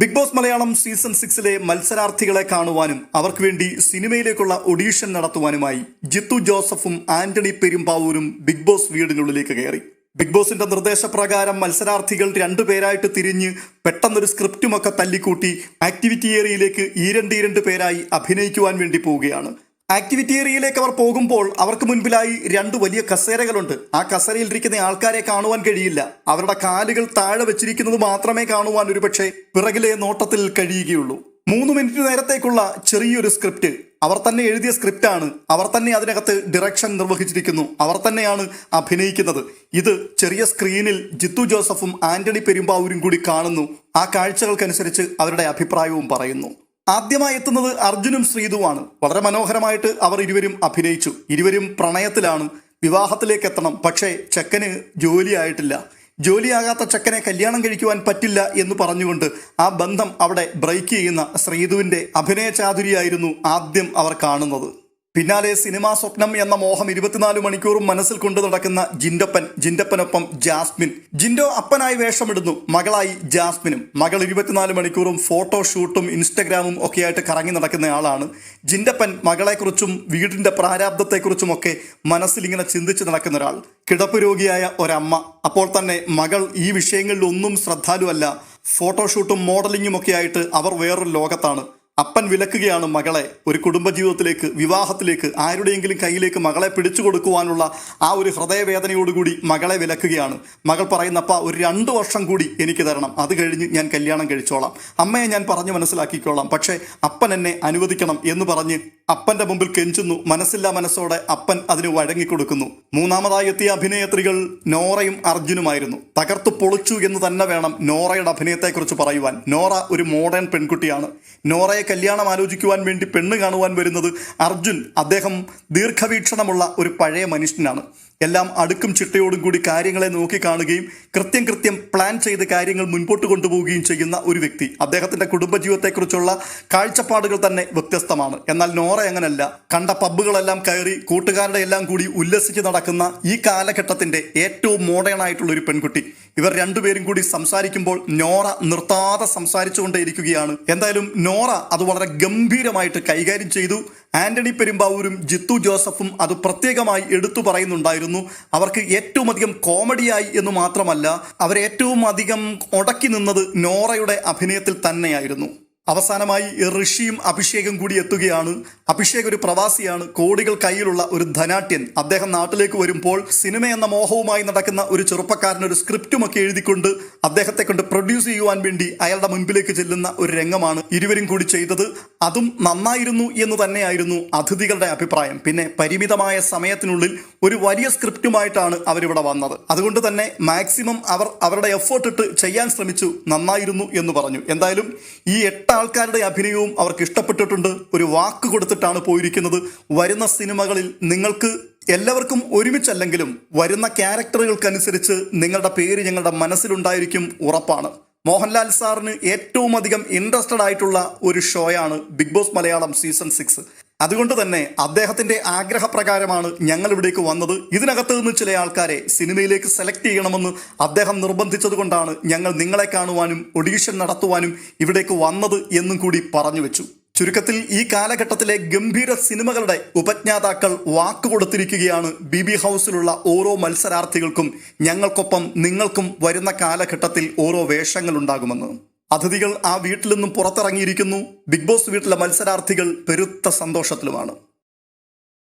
Big boss Malayalam season സിക്സിലെ മത്സരാർത്ഥികളെ കാണുവാനും അവർക്ക് വേണ്ടി സിനിമയിലേക്കുള്ള ഒഡീഷൻ നടത്തുവാനുമായി ജിത്തു ജോസഫും ആന്റണി പെരുമ്പാവൂരും ബിഗ് ബോസ് വീടിനുള്ളിലേക്ക് കയറി. ബിഗ് ബോസിന്റെ നിർദ്ദേശപ്രകാരം മത്സരാർത്ഥികൾ രണ്ടുപേരായിട്ട് തിരിഞ്ഞ് പെട്ടെന്നൊരു സ്ക്രിപ്റ്റുമൊക്കെ തല്ലിക്കൂട്ടി ആക്ടിവിറ്റി ഏരിയയിലേക്ക് ഈരണ്ട് ഈരണ്ട് പേരായി അഭിനയിക്കുവാൻ വേണ്ടി പോവുകയാണ്. ആക്ടിവിറ്റി ഏരിയയിലേക്ക് അവർ പോകുമ്പോൾ അവർക്ക് മുൻപിലായി രണ്ട് വലിയ കസേരകളുണ്ട്. ആ കസേരയിൽ ഇരിക്കുന്ന ആൾക്കാരെ കാണുവാൻ കഴിയില്ല. അവരുടെ കാലുകൾ താഴെ വെച്ചിരിക്കുന്നത് മാത്രമേ കാണുവാൻ ഒരുപക്ഷെ പിറകിലെ നോട്ടത്തിൽ കഴിയുകയുള്ളൂ. മൂന്ന് മിനിറ്റ് നേരത്തേക്കുള്ള ചെറിയൊരു സ്ക്രിപ്റ്റ്. അവർ തന്നെ എഴുതിയ സ്ക്രിപ്റ്റ് ആണ് അവർ തന്നെ അതിനകത്ത് ഡിറക്ഷൻ നിർവഹിച്ചിരിക്കുന്നു. അവർ തന്നെയാണ് അഭിനയിക്കുന്നത്. ഇത് ചെറിയ സ്ക്രീനിൽ ജിത്തു ജോസഫും ആന്റണി പെരുമ്പാവൂരും കൂടി കാണുന്നു. ആ കാഴ്ചകൾക്കനുസരിച്ച് അവരുടെ അഭിപ്രായവും പറയുന്നു. ആദ്യമായി എത്തുന്നത് അർജുനും ശ്രീതുവാണ്. വളരെ മനോഹരമായിട്ട് അവർ ഇരുവരും അഭിനയിച്ചു. ഇരുവരും പ്രണയത്തിലാണ് വിവാഹത്തിലേക്ക് എത്തണം. പക്ഷേ ചെക്കന് ജോലിയായിട്ടില്ല. ജോലിയാകാത്ത ചെക്കനെ കല്യാണം കഴിക്കുവാൻ പറ്റില്ല എന്ന് പറഞ്ഞുകൊണ്ട് ആ ബന്ധം അവിടെ ബ്രേക്ക് ചെയ്യുന്ന ശ്രീതുവിന്റെ അഭിനയ ചാതുരിയായിരുന്നു ആദ്യം അവർ കാണുന്നത്. പിന്നാലെ സിനിമാ സ്വപ്നം എന്ന മോഹം ഇരുപത്തിനാല് മണിക്കൂറും മനസ്സിൽ കൊണ്ടു നടക്കുന്ന ജിൻഡപ്പൻ ജിൻഡപ്പനൊപ്പം ജാസ്മിൻ. ജിൻഡോ അപ്പനായി വേഷമിടുന്നു. മകളായി ജാസ്മിനും. മകൾ ഇരുപത്തിനാല് മണിക്കൂറും ഫോട്ടോ ഷൂട്ടും ഇൻസ്റ്റഗ്രാമും ഒക്കെയായിട്ട് കറങ്ങി നടക്കുന്നയാളാണ് ജിൻഡപ്പൻ. മകളെക്കുറിച്ചും വീടിന്റെ പ്രാരാബ്ദത്തെക്കുറിച്ചുമൊക്കെ മനസ്സിലിങ്ങനെ ചിന്തിച്ച് നടക്കുന്ന ഒരാൾ കിടപ്പ് രോഗിയായ ഒരമ്മ. അപ്പോൾ തന്നെ മകൾ ഈ വിഷയങ്ങളിലൊന്നും ശ്രദ്ധാലുവല്ല. ഫോട്ടോഷൂട്ടും മോഡലിങ്ങും ഒക്കെ ആയിട്ട് അവർ വേറൊരു ലോകത്താണ്. അപ്പൻ വിലക്കുകയാണ് മകളെ ഒരു കുടുംബജീവിതത്തിലേക്ക് വിവാഹത്തിലേക്ക് ആരുടെയെങ്കിലും കയ്യിലേക്ക് മകളെ പിടിച്ചു കൊടുക്കുവാനുള്ള ആ ഒരു ഹൃദയവേദനയോടുകൂടി മകളെ വിലക്കുകയാണ്. മകൾ പറയുന്നപ്പ ഒരു രണ്ട് വർഷം കൂടി എനിക്ക് തരണം. അത് കഴിഞ്ഞ് ഞാൻ കല്യാണം കഴിച്ചോളാം. അമ്മയെ ഞാൻ പറഞ്ഞു മനസ്സിലാക്കിക്കോളാം. പക്ഷേ അപ്പൻ എന്നെ അനുവദിക്കണം എന്ന് പറഞ്ഞ് അപ്പന്റെ മുമ്പിൽ കെഞ്ചുന്നു. മനസ്സില്ലാ മനസ്സോടെ അപ്പൻ അതിന് വഴങ്ങിക്കൊടുക്കുന്നു. മൂന്നാമതായി എത്തിയ അഭിനേത്രികൾ നോറയും അർജുനുമായിരുന്നു. തകർത്തു പൊളിച്ചു എന്ന് തന്നെ വേണം നോറയുടെ അഭിനയത്തെക്കുറിച്ച് പറയുവാൻ. നോറ ഒരു മോഡേൺ പെൺകുട്ടിയാണ്. നോറയെ കല്യാണം ആലോചിക്കുവാൻ വേണ്ടി പെണ്ണ് കാണുവാൻ വരുന്നത് അർജുൻ. അദ്ദേഹം ദീർഘവീക്ഷണമുള്ള ഒരു പഴയ മനുഷ്യനാണ്. എല്ലാം അടുക്കും ചിട്ടയോടും കൂടി കാര്യങ്ങളെ നോക്കി കാണുകയും കൃത്യം കൃത്യം പ്ലാൻ ചെയ്ത് കാര്യങ്ങൾ മുൻപോട്ട് കൊണ്ടുപോവുകയും ചെയ്യുന്ന ഒരു വ്യക്തി. അദ്ദേഹത്തിന്റെ കുടുംബജീവിതത്തെക്കുറിച്ചുള്ള കാഴ്ചപ്പാടുകൾ തന്നെ വ്യത്യസ്തമാണ്. എന്നാൽ നോറ അങ്ങനല്ല കണ്ട പബ്ബുകളെല്ലാം കയറി കൂട്ടുകാരുടെ എല്ലാം കൂടി ഉല്ലസിച്ച് നടക്കുന്ന ഈ കാലഘട്ടത്തിന്റെ ഏറ്റവും മോഡേൺ ആയിട്ടുള്ള ഒരു പെൺകുട്ടി. ഇവർ രണ്ടുപേരും കൂടി സംസാരിക്കുമ്പോൾ നോറ നിർത്താതെ സംസാരിച്ചുകൊണ്ടേയിരിക്കുകയാണ്. എന്തായാലും നോറ അത് വളരെ ഗംഭീരമായിട്ട് കൈകാര്യം ചെയ്തു. ആന്റണി പെരുമ്പാവൂരും ജിത്തു ജോസഫും അത് പ്രത്യേകമായി എടുത്തു പറയുന്നുണ്ടായിരുന്നു. അവർക്ക് ഏറ്റവും അധികം കോമഡിയായി എന്ന് മാത്രമല്ല അവർ ഏറ്റവും അധികം ഉടക്കി നിന്നത് നോറയുടെ അഭിനയത്തിൽ തന്നെയായിരുന്നു. അവസാനമായി ഋഷിയും അഭിഷേകം കൂടി എത്തുകയാണ്. അഭിഷേക് ഒരു പ്രവാസിയാണ്. കോടികൾ കയ്യിലുള്ള ഒരു ധനാട്യൻ അദ്ദേഹം നാട്ടിലേക്ക് വരുമ്പോൾ സിനിമ എന്ന മോഹവുമായി നടക്കുന്ന ഒരു ചെറുപ്പക്കാരൻ ഒരു സ്ക്രിപ്റ്റുമൊക്കെ എഴുതിക്കൊണ്ട് അദ്ദേഹത്തെ കൊണ്ട് പ്രൊഡ്യൂസ് ചെയ്യുവാൻ വേണ്ടി അയാളുടെ മുൻപിലേക്ക് ചെല്ലുന്ന ഒരു രംഗമാണ് ഇരുവരും കൂടി ചെയ്തത്. അതും നന്നായിരുന്നു എന്ന് തന്നെയായിരുന്നു അതിഥികളുടെ അഭിപ്രായം. പിന്നെ പരിമിതമായ സമയത്തിനുള്ളിൽ ഒരു വലിയ സ്ക്രിപ്റ്റുമായിട്ടാണ് അവരിവിടെ വന്നത്. അതുകൊണ്ട് തന്നെ മാക്സിമം അവർ അവരുടെ എഫേർട്ട് ഇട്ട് ചെയ്യാൻ ശ്രമിച്ചു. നന്നായിരുന്നു എന്ന് പറഞ്ഞു. എന്തായാലും ഈ എട്ട് ആൾക്കാരുടെ അഭിനയവും അവർക്ക് ഇഷ്ടപ്പെട്ടിട്ടുണ്ട്. ഒരു വാക്ക് കൊടുത്തിട്ടാണ് പോയിരിക്കുന്നത്. വരുന്ന സിനിമകളിൽ നിങ്ങൾക്ക് എല്ലാവർക്കും ഒരുമിച്ചല്ലെങ്കിലും വരുന്ന ക്യാരക്ടറുകൾക്കനുസരിച്ച് നിങ്ങളുടെ പേര് ഞങ്ങളുടെ മനസ്സിലുണ്ടായിരിക്കും ഉറപ്പാണ്. മോഹൻലാൽ സാറിന് ഏറ്റവും അധികം ഇൻട്രസ്റ്റഡ് ആയിട്ടുള്ള ഒരു ഷോയാണ് Bigg Boss Malayalam season six. അതുകൊണ്ട് തന്നെ അദ്ദേഹത്തിന്റെ ആഗ്രഹപ്രകാരമാണ് ഞങ്ങൾ ഇവിടേക്ക് വന്നത്. ഇതിനകത്ത് നിന്ന് ചില ആൾക്കാരെ സിനിമയിലേക്ക് സെലക്ട് ചെയ്യണമെന്ന് അദ്ദേഹം നിർബന്ധിച്ചതുകൊണ്ടാണ് ഞങ്ങൾ നിങ്ങളെ കാണുവാനും ഒഡീഷൻ നടത്തുവാനും ഇവിടേക്ക് വന്നത് എന്നും കൂടി പറഞ്ഞു വെച്ചു. ചുരുക്കത്തിൽ ഈ കാലഘട്ടത്തിലെ ഗംഭീര സിനിമകളുടെ ഉപജ്ഞാതാക്കൾ വാക്ക് കൊടുത്തിരിക്കുകയാണ് ബി ബി ഹൗസിലുള്ള ഓരോ മത്സരാർത്ഥികൾക്കും ഞങ്ങൾക്കൊപ്പം നിങ്ങൾക്കും വരുന്ന കാലഘട്ടത്തിൽ ഓരോ വേഷങ്ങൾ ഉണ്ടാകുമെന്ന് അതിഥികൾ ആ വീട്ടിൽ നിന്നും പുറത്തിറങ്ങിയിരിക്കുന്നു. ബിഗ് ബോസ് വീട്ടിലെ മത്സരാർത്ഥികൾ പെരുത്ത സന്തോഷത്തിലുമാണ്.